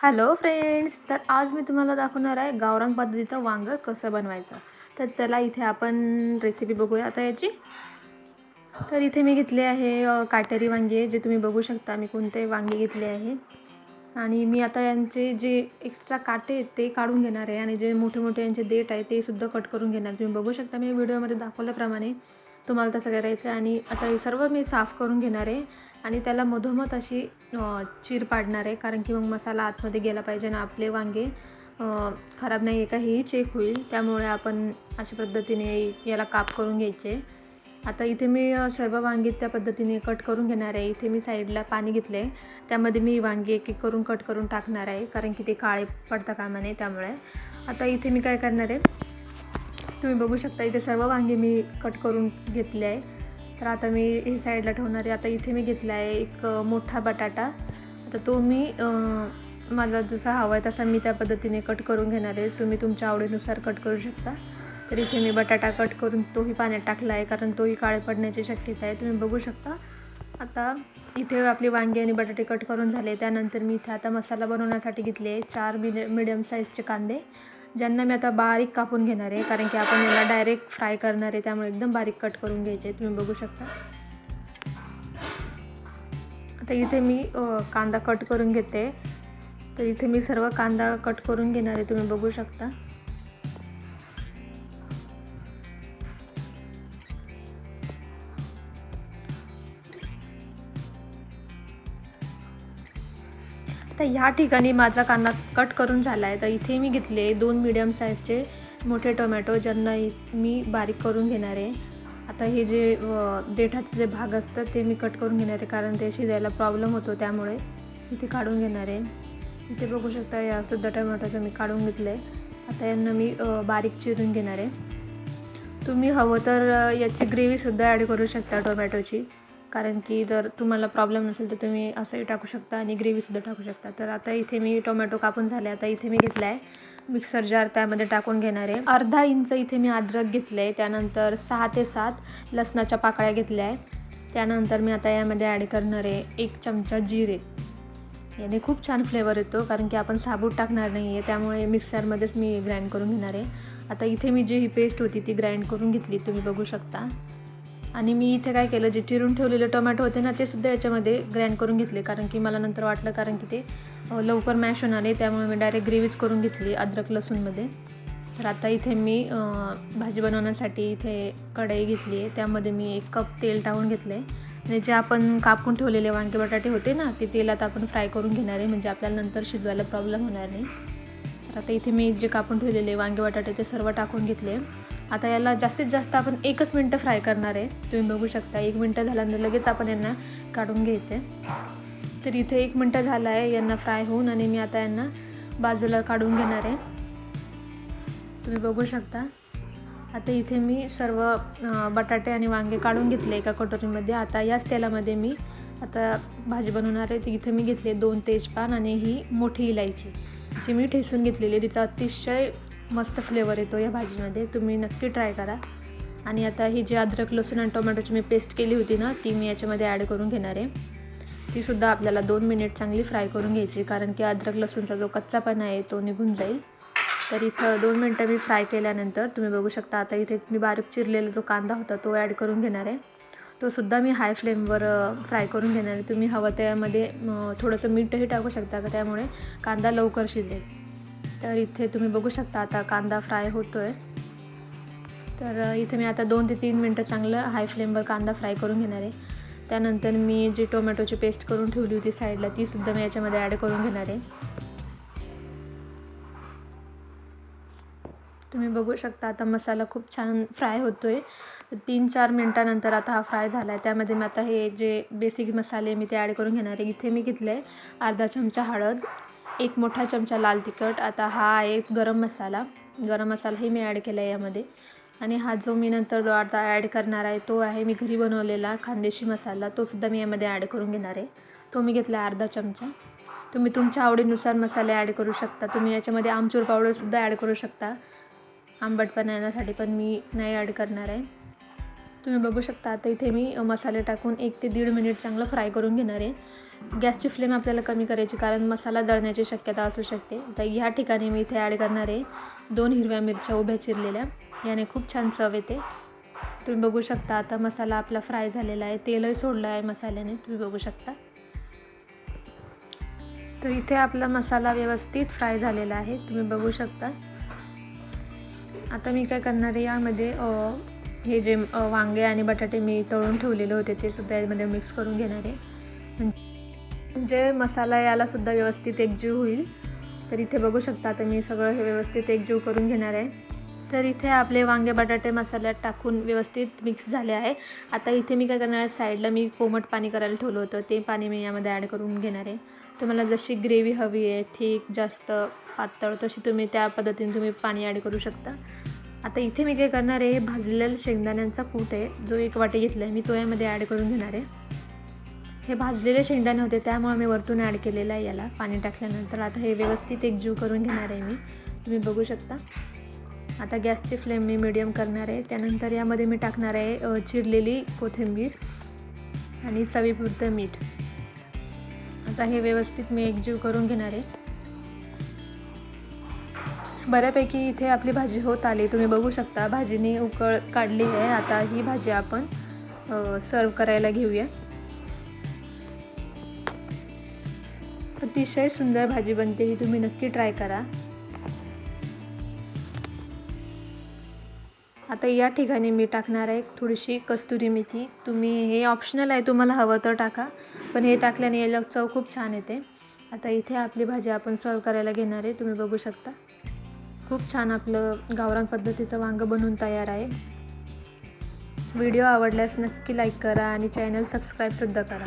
Hello friends तर आज मी तुम्हाला दाखवणार आहे गावरंग पद्धतीचं वांगं कसं बनवायचं. तर चला इथे आपण रेसिपी बघूया आता याची. तर इथे मी घेतले आहे काटेरी वांगे जे तुम्ही बघू शकता मी कोणते वांगे घेतले आहे. आणि मी आता यांचे जे एक्स्ट्रा काटे आहेत ते काढून घेणार आहे आणि जे मोठे मोठे यांचे देठ आहे ते सुद्धा कट करून घेणार. तुम्ही बघू शकता मी व्हिडिओमध्ये दाखवल्याप्रमाणे तुम्हाला तसं करायचं आहे. आणि आता हे सर्व मी साफ करून घेणार आहे. आणि त्याला मधोमध अशी चीर पाडणार आहे. कारण की मग मसाला आतमध्ये गेला पाहिजे ना आपले वांगे खराब नाही आहे का हेही चेक होईल. त्यामुळे आपण अशा पद्धतीने याला काप करून घ्यायचे. आता इथे मी सर्व वांगी त्या पद्धतीने कट करून घेणार आहे. इथे मी साईडला पाणी घेतलं आहे त्यामध्ये मी वांगी एक एक करून कट करून टाकणार आहे. कारण की ते काळे पडता कामा नये त्यामुळे. आता इथे मी काय करणार आहे? तुम्ही बघू शकता इथे सर्व वांगे मी कट करून घेतले आहे. तर आता मी हे साईडला ठेवणार आहे. आता इथे मी घेतला आहे एक मोठा बटाटा. आता तो मी माझा जसा हवा आहे तसा मी त्या पद्धतीने कट करून घेणार आहे. तुम्ही तुमच्या आवडीनुसार कट करू शकता. तर इथे मी बटाटा कट करून तोही पाण्यात टाकला आहे कारण तोही काळे पडण्याची शक्यता आहे. तुम्ही बघू शकता. आता इथे आपली वांगी आणि बटाटे कट करून झाले. त्यानंतर मी इथे आता मसाला बनवण्यासाठी घेतले आहे चार मिडि मिडियम साईजचे कांदे. ज्यांना मी आता बारीक कापून घेणार आहे कारण की आपण याला डायरेक्ट फ्राय करणार आहे त्यामुळे एकदम बारीक कट करून घ्यायचे तुम्ही बघू शकता. आता इथे मी कांदा कट करून घेते. तर इथे मी सर्व कांदा कट करून घेणार आहे तुम्ही बघू शकता. तर ह्या ठिकाणी माझा कांदा कट करून झाला आहे तर इथे मी घेतले दोन मीडियम साईजचे मोठे टोमॅटो ज्यांना इ- मी बारीक करून घेणार आहे. आता हे जे देठाचे जे भाग असतात ते मी कट करून घेणार आहे कारण ते शिजायला प्रॉब्लेम होतो त्यामुळे इथे काढून घेणार आहे. इथे बघू शकता या सुद्धा टोमॅटोचं मी काढून घेतलं आहे आता यांना मी बारीक चिरून घेणार आहे. तुम्ही हवं तर याची ग्रेव्हीसुद्धा ॲड करू शकता टोमॅटोची कारण की जर तुम्हाला प्रॉब्लेम नसेल तर तुम्ही असंही टाकू शकता आणि ग्रेव्हीसुद्धा टाकू शकता. तर आता इथे मी टोमॅटो कापून झाले. आता इथे मी घेतला आहे मिक्सर जार त्यामध्ये टाकून घेणार आहे. अर्धा इंच इथे मी अद्रक घेतलं आहे त्यानंतर सहा ते सात लसणाच्या पाकळ्या घेतल्या आहे त्यानंतर मी आता यामध्ये ॲड करणार आहे एक चमचा जिरे. याने खूप छान फ्लेवर येतो कारण की आपण साबूत टाकणार नाही आहे त्यामुळे मिक्सरमध्येच मी ग्राइंड करून घेणार आहे. आता इथे मी जी ही पेस्ट होती ती ग्राइंड करून घेतली. तुम्ही बघू शकता. आणि मी इथे काय केलं जे चिरून ठेवलेले टोमॅटो होते ना ते सुद्धा याच्यामध्ये ग्राइंड करून घेतले. कारण की मला नंतर वाटलं कारण की ते लवकर मॅश होणार आहे त्यामुळे मी डायरेक्ट ग्रेव्हीच करून घेतली अद्रक लसूणमध्ये. तर आता इथे मी भाजी बनवण्यासाठी इथे कढई घेतली आहे. त्यामध्ये मी एक कप तेल टाकून घेतलं आहे. आणि जे आपण कापून ठेवलेले वांगे बटाटे होते ना ते तेलात आपण फ्राय करून घेणार आहे. म्हणजे आपल्याला नंतर शिजवायला प्रॉब्लेम होणार नाही. आता इथे मी जे कापून ठेवलेले वांगे बटाटे ते सर्व टाकून घेतले. आता याला जास्तीत जास्त आपण एकच मिनटं फ्राय करणार आहे. तुम्ही बघू शकता एक मिनटं झाल्यानंतर लगेच आपण यांना काढून घ्यायचं. आहे तर इथे एक मिनटं झालं आहे यांना फ्राय होऊन आणि मी आता यांना बाजूला काढून घेणार आहे. तुम्ही बघू शकता. आता इथे मी सर्व बटाटे आणि वांगे काढून घेतले एका कटोरीमध्ये. आता याच तेलामध्ये मी आता भाजी बनवणार आहे. ती इथे मी घेतले दोन तेजपान आणि ही मोठी इलायची. जी मी ठेसून घेतलेली तिचा अतिशय मस्त फ्लेवर येतो या भाजीमध्ये. तुम्ही नक्की ट्राय करा. आणि आता ही जी अद्रक लसूण आणि टोमॅटोची मी पेस्ट केली होती ना ती मी याच्यामध्ये ॲड करून घेणार आहे. तीसुद्धा आपल्याला दोन मिनिट चांगली फ्राय करून घ्यायची कारण की अद्रक लसूणचा जो कच्चापणा आहे तो निघून जाईल. तर इथं दोन मिनटं मी फ्राय केल्यानंतर तुम्ही बघू शकता आता इथे मी बारीक चिरलेला जो कांदा होता तो ॲड करून घेणार आहे. तोसुद्धा मी हाय फ्लेमवर फ्राय करून घेणार आहे. तुम्ही हवं त्यामध्ये थोडंसं मीठही टाकू शकता का त्यामुळे? कांदा लवकर शिजेल. तर इथे तुम्ही बघू शकता आता कांदा फ्राय होतो आहे तर इथे मी आता दोन ते तीन मिनटं चांगलं हाय फ्लेमवर कांदा फ्राय करून घेणार आहे. त्यानंतर मी जी टोमॅटोची पेस्ट करून ठेवली होती साईडला तीसुद्धा मी याच्यामध्ये ॲड करून घेणार आहे. तुम्ही बघू शकता आता मसाला खूप छान फ्राय होतो आहे तीन चार मिनटानंतर आता हा फ्राय झाला आहे त्यामध्ये मी आता हे जे बेसिक मसाले मी ते ॲड करून घेणार आहे. इथे मी घेतलं आहे अर्धा चमचा हळद एक मोठा चमचा लाल तिखट. आता हा आहे गरम मसाला. गरम मसालाही मी ॲड केला आहे यामध्ये. आणि हा जो मी नंतर जो आता ॲड करणार आहे तो आहे मी घरी बनवलेला खानदेशी मसाला. तो सुद्धा मी यामध्ये ॲड करून घेणार आहे. तो मी घेतला आहे अर्धा चमचा. तुम्ही तुमच्या आवडीनुसार मसाले ॲड करू शकता. तुम्ही याच्यामध्ये आमचूर पावडरसुद्धा ॲड करू शकता. आंबटपणा येण्यासाठी पण मी नाही ॲड करणार आहे. तुम्ही बघू शकता आता इथे मी मसाले टाकून एक ते दीड मिनिट चांगलं फ्राय करून घेणार आहे. गॅसची फ्लेम आपल्याला कमी करायची कारण मसाला जळण्याची शक्यता असू शकते. तर ह्या ठिकाणी मी इथे ॲड करणार आहे दोन हिरव्या मिरच्या उभ्या चिरलेल्या. याने खूप छान चव येते. तुम्ही बघू शकता आता मसाला आपला फ्राय झालेला आहे. तेलही सोडलं आहे मसाल्याने तुम्ही बघू शकता. तर इथे आपला मसाला व्यवस्थित फ्राय झालेला आहे. तुम्ही बघू शकता. आता मी काय करणार आहे यामध्ये हे जे वांगे आणि बटाटे मी तळून ठेवलेले होते ते सुद्धा यामध्ये मिक्स करून घेणार आहे. म्हणजे मसाला याला सुद्धा व्यवस्थित एकजीव होईल. तर इथे बघू शकता आता मी सगळं हे व्यवस्थित एकजीव करून घेणार आहे. तर इथे आपले वांगे बटाटे मसाल्यात टाकून व्यवस्थित मिक्स झाले आहे. आता इथे मी काय करणार आहे साईडला मी कोमट पाणी करायला ठेवलं होतं. ते पाणी मी यामध्ये ॲड करून घेणार आहे. तुम्हाला जशी ग्रेव्ही हवी आहे ठीक जास्त पातळ तशी तुम्ही त्या पद्धतीने तुम्ही पाणी ॲड करू शकता. आता इथे मी काय करणार आहे भाजलेल्या शेंगदाण्यांचा कूट आहे जो एक वाटी घेतला आहे मी तो यामध्ये ॲड करून घेणार आहे. हे भाजलेले शेंगदाणे होते त्यामुळे मी वरतून ॲड केलेलं आहे याला पाणी टाकल्यानंतर. आता हे व्यवस्थित एकजीव करून घेणार आहे मी. तुम्ही बघू शकता. आता गॅसची फ्लेम मी मिडियम करणार आहे. त्यानंतर यामध्ये मी टाकणार आहे चिरलेली कोथिंबीर आणि चवीपुरतं मीठ. आता हे व्यवस्थित मी एकजीव करून घेणार आहे. बऱ्यापैकी इथे आपली भाजी होत आली. तुम्ही बघू शकता भाजीने उकळ काढली आहे. आता ही भाजी आपण सर्व करायला घेऊया. अतिशय सुंदर भाजी बनते ही. तुम्ही नक्की ट्राय करा. आता या ठिकाणी मी टाकणार आहे थोडीशी कस्तुरी मेथी. तुम्ही हे ऑप्शनल आहे तुम्हाला हवं तर टाका. पण हे टाकल्याने याला चव खूप छान येते. आता इथे आपली भाजी आपण सर्व करायला घेणार आहे. तुम्ही बघू शकता. खूप छान आपलं गावरान पद्धतीचं वांगं बनवून तयार आहे. व्हिडिओ आवडल्यास नक्की लाईक करा आणि चॅनल सबस्क्राईबसुद्धा करा.